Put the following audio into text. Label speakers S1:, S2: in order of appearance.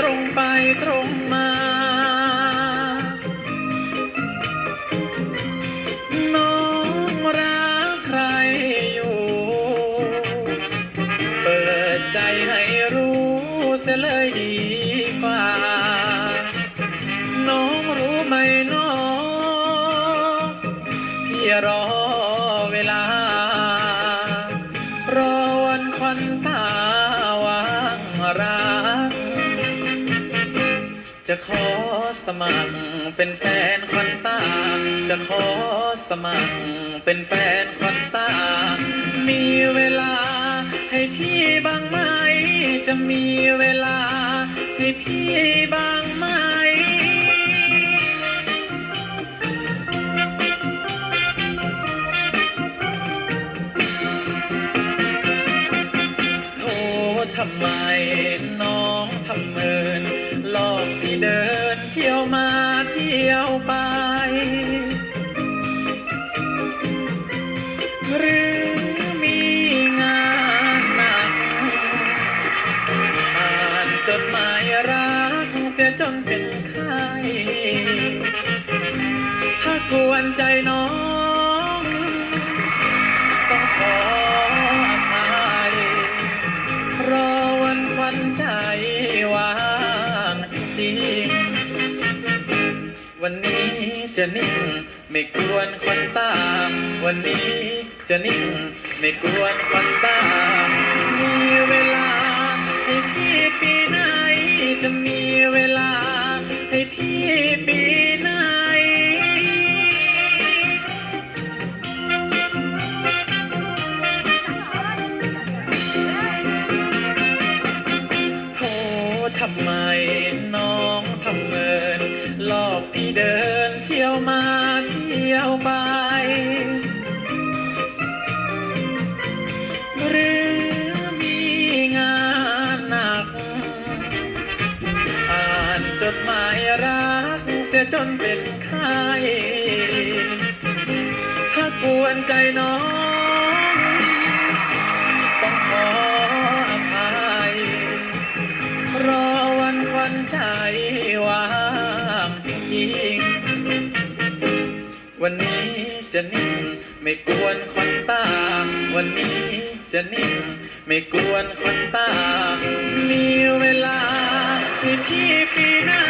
S1: ត្រង់បាយត្រង់ะขอสมัครเป็นแฟนควันตา จะขอสมัครเป็นแฟนควันตา มีเวลาให้พี่บ้างไหม จะมีเวลาให้พี่บ้างไหมโทษทำไม เดินเที่ยวมาเที่ยวไป หรือมีงานหนักอ่านจดหมายรักเสียจนเป็นไข้ถ้ากวนใจน้องต้อง วันนี้จะนิ่งไม่กวนคนตาม วันนี้จะนิ่งไม่กวนคนตาม มีเวลาให้พี่ปีไหน จะมีเวลาให้พี่ปี ทำไมน้องทำเมินหลอกพี่เดินเที่ยวมาเที่ยวไป หรือมีงานหนัก อ่านจดหมายรักเสียจนเป็นไข้ถ้ากวนใจน้องต้อง วันนี้จะนิ่งไม่กวนควันตา วันนี้จะนิ่งไม่กวนควันตา มีเวลาในที่ปีน้ำ